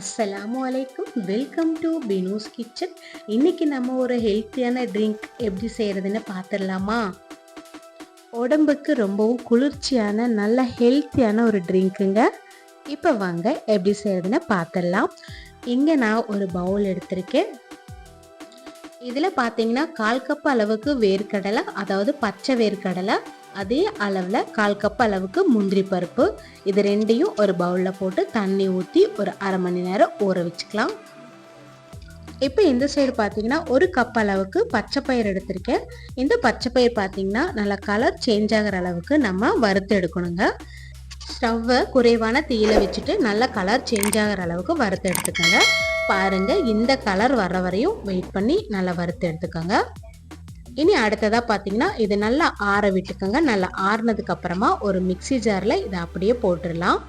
அஸ்ஸலாமு அலைக்கும் welcome to பினூஸ் kitchen இன்னைக்கு நம்ம ஒரு ஹெல்த்தியான ட்ரிங்க் எப்படி செய்கிறதுன்னு பார்த்துடலாமா? உடம்புக்கு ரொம்பவும் குளிர்ச்சியான நல்ல ஹெல்த்தியான ஒரு ட்ரிங்க்குங்க இப்போ வாங்க எப்படி செய்கிறதுன்னு பார்த்துடலாம். இங்கே நான் ஒரு பவுல் எடுத்திருக்கேன். இதில் பார்த்தீங்கன்னா கால் கப் அளவுக்கு வேர்க்கடலை அதாவது பச்சை வேர்க்கடலை அதே அளவில் கால் கப் அளவுக்கு முந்திரி பருப்பு. இது ரெண்டையும் ஒரு பவுலில் போட்டு தண்ணி ஊற்றி ஒரு அரை மணி நேரம் ஊற வச்சுக்கலாம். இப்போ இந்த சைடு பார்த்தீங்கன்னா ஒரு கப் அளவுக்கு பச்சை பயிர் எடுத்திருக்கேன். இந்த பச்சை பயிர் பார்த்தீங்கன்னா நல்லா கலர் சேஞ்ச் ஆகிற அளவுக்கு நம்ம வறுத்து எடுக்கணுங்க. ஸ்டவ்வை குறைவான தீயில வச்சுட்டு நல்ல கலர் சேஞ்ச் ஆகிற அளவுக்கு வறுத்து எடுத்துக்கோங்க. பாருங்கள் இந்த கலர் வர்ற வரையும் வெயிட் பண்ணி நல்லா வறுத்து எடுத்துக்கோங்க. இனி அடுத்ததாக பார்த்தீங்கன்னா இது நல்லா ஆற விட்டுக்கோங்க. நல்லா ஆறுனதுக்கு அப்புறமா ஒரு மிக்சி ஜாரில் இதை அப்படியே போட்டுடலாம்.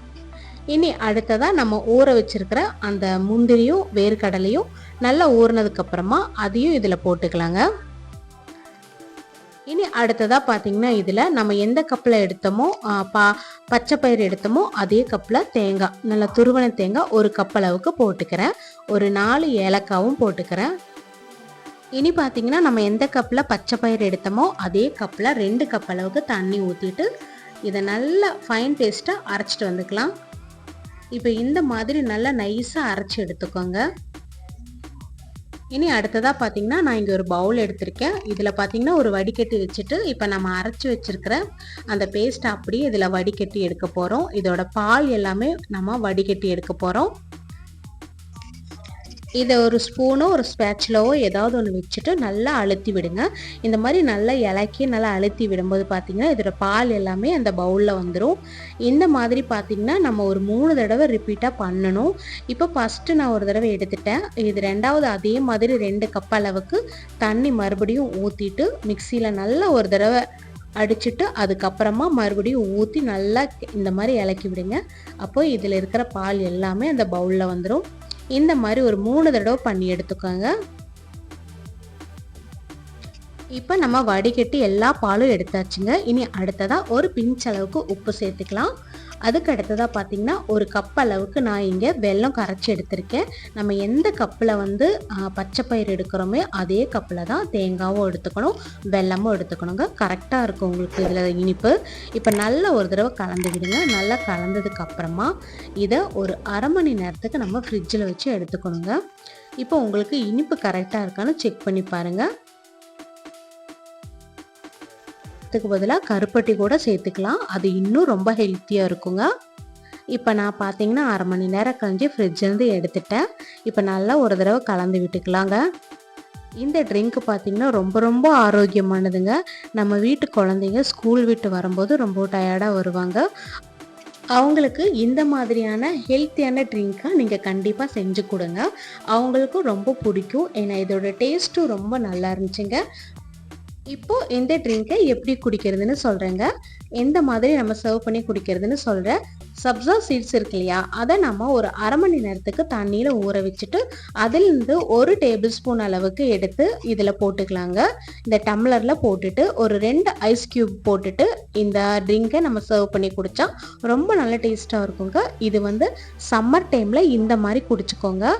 இனி அடுத்ததாக நம்ம ஊற வச்சிருக்கிற அந்த முந்திரியும் வேர்க்கடலையும் நல்லா ஊறினதுக்கப்புறமா அதையும் இதில் போட்டுக்கலாங்க. இனி அடுத்ததாக பார்த்தீங்கன்னா இதில் நம்ம எந்த கப்பில் எடுத்தோமோ பா பச்சை பயிர் எடுத்தோமோ அதே கப்பில் தேங்காய் நல்லா துருவன தேங்காய் ஒரு கப் அளவுக்கு போட்டுக்கிறேன். ஒரு நாலு ஏலக்காவும் போட்டுக்கிறேன். இனி பார்த்தீங்கன்னா நம்ம எந்த கப்பில் பச்சை பயிர் எடுத்தோமோ அதே கப்பில் ரெண்டு கப் அளவுக்கு தண்ணி ஊற்றிட்டு இதை நல்லா ஃபைன் பேஸ்ட்டாக அரைச்சிட்டு வந்துக்கலாம். இப்போ இந்த மாதிரி நல்லா நைஸாக அரைச்சி எடுத்துக்கோங்க. இனி அடுத்ததாக பார்த்தீங்கன்னா நான் இங்கே ஒரு பவுல் எடுத்திருக்கேன். இதில் பார்த்தீங்கன்னா ஒரு வடிகட்டி வச்சுட்டு இப்போ நம்ம அரைச்சி வச்சுருக்கிற அந்த பேஸ்ட் அப்படியே இதில் வடிகட்டி எடுக்க போகிறோம் இதோட பால் எல்லாமே நம்ம வடிகட்டி எடுக்க போகிறோம் இதை ஒரு ஸ்பூனோ ஒரு ஸ்பேச்சுலவோ ஏதாவது ஒன்று வச்சுட்டு நல்லா அழுத்தி விடுங்க. இந்த மாதிரி நல்லா இலக்கி நல்லா அழுத்தி விடும்போது பார்த்தீங்கன்னா இதோட பால் எல்லாமே அந்த பவுலில் வந்துடும் இந்த மாதிரி பார்த்தீங்கன்னா நம்ம ஒரு மூணு தடவை ரிப்பீட்டாக பண்ணணும். இப்போ ஃபஸ்ட்டு நான் ஒரு தடவை எடுத்துட்டேன். இது ரெண்டாவது அதே மாதிரி ரெண்டு கப் அளவுக்கு தண்ணி மறுபடியும் ஊற்றிட்டு மிக்சியில் நல்லா ஒரு தடவை அடிச்சுட்டு அதுக்கப்புறமா மறுபடியும் ஊற்றி நல்லா இந்த மாதிரி இலக்கி விடுங்க. அப்போ இதில் இருக்கிற பால் எல்லாமே அந்த பவுலில் வந்துடும் இந்த மாதிரி ஒரு மூணு தடவை பண்ணி எடுத்துக்கோங்க. இப்போ நம்ம வடிகட்டி எல்லா பாலும் எடுத்தாச்சுங்க. இனி அடுத்ததாக ஒரு பிஞ்ச் அளவுக்கு உப்பு சேர்த்துக்கலாம். அதுக்கு அடுத்ததாக பார்த்தீங்கன்னா ஒரு கப் அளவுக்கு நான் இங்கே வெல்லம் கரைச்சி எடுத்திருக்கேன். நம்ம எந்த கப்பில் வந்து பச்சை பயிர் எடுக்கிறோமே அதே கப்பில் தான் தேங்காவும் எடுத்துக்கணும் வெல்லமும் எடுத்துக்கணுங்க. கரெக்டாக இருக்கும் உங்களுக்கு இதில் இனிப்பு. இப்போ நல்லா ஒரு தடவை கலந்து விடுங்க நல்லா கலந்ததுக்கு அப்புறமா இதை ஒரு அரை மணி நேரத்துக்கு நம்ம ஃப்ரிட்ஜில் வச்சு எடுத்துக்கணுங்க. இப்போ உங்களுக்கு இனிப்பு கரெக்டாக இருக்கான்னு செக் பண்ணி பாருங்கள் அதுக்கு பதிலாக கருப்பட்டி கூட சேர்த்துக்கலாம். அது இன்னும் ரொம்ப ஹெல்த்தியாக இருக்குங்க. இப்போ நான் பார்த்தீங்கன்னா அரை மணி நேரம் கழிஞ்சு ஃப்ரிட்ஜிலேருந்து எடுத்துட்டேன். இப்போ நல்லா ஒரு தடவை கலந்து விட்டுக்கலாங்க. இந்த ட்ரிங்க் பார்த்தீங்கன்னா ரொம்ப ரொம்ப ஆரோக்கியமானதுங்க. நம்ம வீட்டு குழந்தைங்க ஸ்கூல் விட்டு வரும்போது ரொம்ப டயர்டாக வருவாங்க. அவங்களுக்கு இந்த மாதிரியான ஹெல்த்தியான ட்ரிங்க்காக நீங்கள் கண்டிப்பாக செஞ்சு கொடுங்க. அவங்களுக்கும் ரொம்ப பிடிக்கும். ஏன்னா இதோட டேஸ்ட்டும் ரொம்ப நல்லா இருந்துச்சுங்க. இப்போ இந்த ட்ரிங்கை எப்படி குடிக்கிறதுன்னு சொல்கிறேங்க எந்த மாதிரி நம்ம சர்வ் பண்ணி குடிக்கிறதுன்னு சொல்கிறேன் சப்சா சீட்ஸ் இருக்கு இல்லையா? அதை நம்ம ஒரு அரை மணி நேரத்துக்கு தண்ணியில் ஊற வச்சுட்டு அதிலிருந்து ஒரு டேபிள் ஸ்பூன் அளவுக்கு எடுத்து இதில் போட்டுக்கலாங்க. இந்த டம்ளரில் போட்டுட்டு ஒரு ரெண்டு ஐஸ் க்யூப் போட்டுட்டு இந்த ட்ரிங்கை நம்ம சர்வ் பண்ணி குடித்தா ரொம்ப நல்ல டேஸ்ட்டாக இருக்குங்க. இது வந்து சம்மர் டைமில் இந்த மாதிரி குடிச்சுக்கோங்க.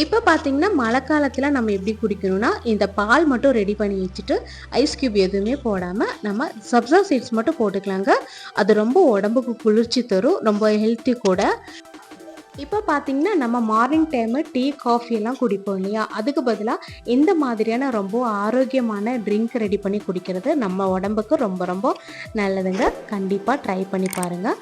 இப்போ பார்த்தீங்கன்னா மழை காலத்தில் நம்ம எப்படி குடிக்கணும்னா இந்த பால் மட்டும் ரெடி பண்ணி வச்சுட்டு ஐஸ் க்யூப் எதுவுமே போடாமல் நம்ம சப்ஸா சீட்ஸ் மட்டும் போட்டுக்கலாங்க. அது ரொம்ப உடம்புக்கு குளிர்ச்சி தரும் ரொம்ப ஹெல்த்தி கூட. இப்போ பார்த்தீங்கன்னா நம்ம மார்னிங் டைமு டீ காஃபி எல்லாம் குடிப்போம் இல்லையா? அதுக்கு பதிலாக இந்த மாதிரியான ரொம்ப ஆரோக்கியமான ட்ரிங்க் ரெடி பண்ணி குடிக்கிறது நம்ம உடம்புக்கு ரொம்ப ரொம்ப நல்லதுங்க. கண்டிப்பாக ட்ரை பண்ணி பாருங்கள்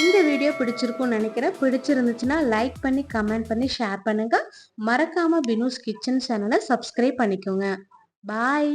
இந்த வீடியோ பிடிச்சிருக்கும்னு நினைக்கிறேன். பிடிச்சிருந்துச்சுன்னா லைக் பண்ணி கமெண்ட் பண்ணி ஷேர் பண்ணுங்கள் மறக்காமல் பினூஸ் கிச்சன் சேனலை சப்ஸ்கிரைப் பண்ணிக்கோங்க. பாய்